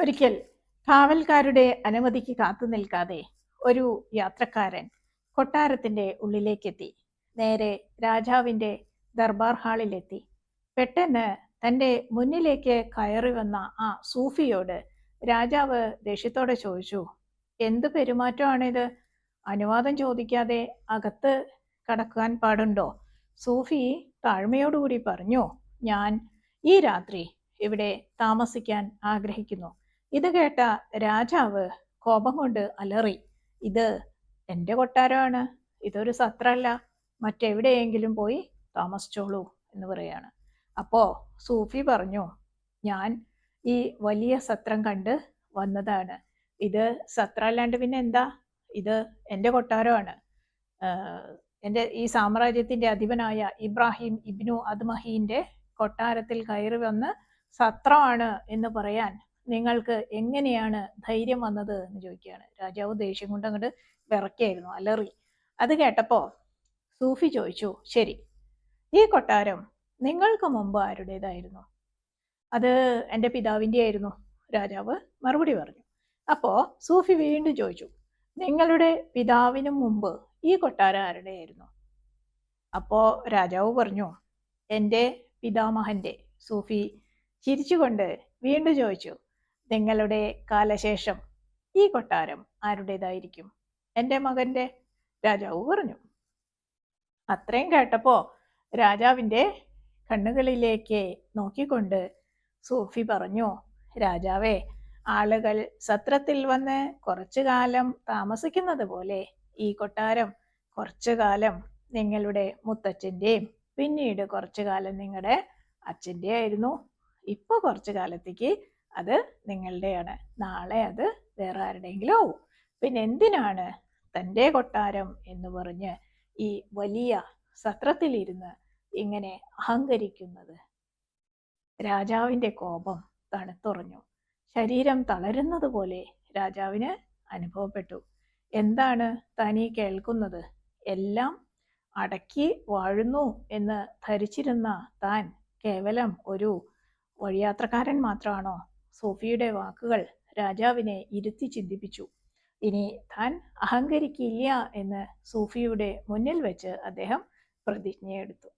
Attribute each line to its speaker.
Speaker 1: ഒരിക്കൽ കാവൽക്കാരുടെ അനുമതിക്ക് കാത്തു നിൽക്കാതെ ഒരു യാത്രക്കാരൻ കൊട്ടാരത്തിന്റെ ഉള്ളിലേക്കെത്തി. നേരെ രാജാവിന്റെ ദർബാർ ഹാളിലെത്തി. പെട്ടെന്ന് തന്റെ മുന്നിലേക്ക് കയറി വന്ന ആ സൂഫിയോട് രാജാവ് ദേഷ്യത്തോടെ ചോദിച്ചു എന്ത് പെരുമാറ്റമാണിത്? അനുവാദം ചോദിക്കാതെ അകത്ത് കടക്കാൻ പാടുണ്ടോ? സൂഫി താഴ്മയോടുകൂടി പറഞ്ഞു ഞാൻ ഈ രാത്രി ഇവിടെ താമസിക്കാൻ ആഗ്രഹിക്കുന്നു. ഇത് കേട്ട രാജാവ് കോപം കൊണ്ട് അലറി ഇത് എന്റെ കൊട്ടാരമാണ് ഇതൊരു സത്രല്ല മറ്റെവിടെയെങ്കിലും പോയി താമസിച്ചോളൂ എന്ന് പറയാണ്. അപ്പോൾ സൂഫി പറഞ്ഞു ഞാൻ ഈ വലിയ സത്രം കണ്ട് വന്നതാണ്. ഇത് സത്ര അല്ലാണ്ട് പിന്നെ എന്താ? ഇത് എന്റെ കൊട്ടാരമാണ്. എന്റെ ഈ സാമ്രാജ്യത്തിന്റെ അധിപനായ ഇബ്രാഹിം ഇബ്നു അദ്മഹീന്റെ കൊട്ടാരത്തിൽ കയറി വന്ന് സത്രമാണ് എന്ന് പറയാൻ നിങ്ങൾക്ക് എങ്ങനെയാണ് ധൈര്യം വന്നത് എന്ന് ചോദിക്കുകയാണ്. രാജാവ് ദേഷ്യം കൊണ്ട് അങ്ങോട്ട് വിറക്കായിരുന്നു അലറി. അത് കേട്ടപ്പോ സൂഫി ചോദിച്ചു ശരി ഈ കൊട്ടാരം നിങ്ങൾക്ക് മുമ്പ് ആരുടേതായിരുന്നു? അത് എന്റെ പിതാവിന്റെ ആയിരുന്നു രാജാവ് മറുപടി പറഞ്ഞു. അപ്പോ സൂഫി വീണ്ടും ചോദിച്ചു നിങ്ങളുടെ പിതാവിനും മുമ്പ് ഈ കൊട്ടാരം ആരുടെയായിരുന്നു? അപ്പോ രാജാവ് പറഞ്ഞു എന്റെ പിതാമഹന്റെ സൂഫി ചിരിച്ചുകൊണ്ട് വീണ്ടും ചോദിച്ചു നിങ്ങളുടെ കാലശേഷം ഈ കൊട്ടാരം ആരുടേതായിരിക്കും? എന്റെ മകന്റെ രാജാവ് പറഞ്ഞു. അത്രയും കേട്ടപ്പോ രാജാവിന്റെ കണ്ണുകളിലേക്ക് നോക്കിക്കൊണ്ട് സൂഫി പറഞ്ഞു രാജാവേ ആളുകൾ സത്രത്തിൽ വന്ന് കുറച്ചു കാലം താമസിക്കുന്നത് പോലെ ഈ കൊട്ടാരം കുറച്ചു കാലം നിങ്ങളുടെ മുത്തച്ഛന്റെയും പിന്നീട് കുറച്ചു കാലം നിങ്ങളുടെ അച്ഛന്റെ ആയിരുന്നു. ഇപ്പോൾ കുറച്ചു കാലത്തേക്ക് അത് നിങ്ങളുടെയാണ്. നാളെ അത് വേറെ ആരുടെയെങ്കിലും ആവും. പിന്നെ എന്തിനാണ് തന്റെ കൊട്ടാരം എന്ന് പറഞ്ഞ് ഈ വലിയ സത്രത്തിലിരുന്ന് ഇങ്ങനെ അഹങ്കരിക്കുന്നത്? രാജാവിന്റെ കോപം തണുത്തുറഞ്ഞു. ശരീരം തളരുന്നത് പോലെ രാജാവിന് അനുഭവപ്പെട്ടു. എന്താണ് തനി കേൾക്കുന്നത്? എല്ലാം അടക്കി വാഴുന്നു എന്ന് ധരിച്ചിരുന്ന താൻ കേവലം ഒരു വഴിയാത്രക്കാരൻ മാത്രമാണോ സോഫിയുടെ വാക്കുകൾ രാജാവിനെ ഇരുത്തി ചിന്തിപ്പിച്ചു. ഇനി താൻ അഹങ്കരിക്കില്ല എന്ന് സൂഫിയുടെ മുന്നിൽ വെച്ച് അദ്ദേഹം പ്രതിജ്ഞയെടുത്തു.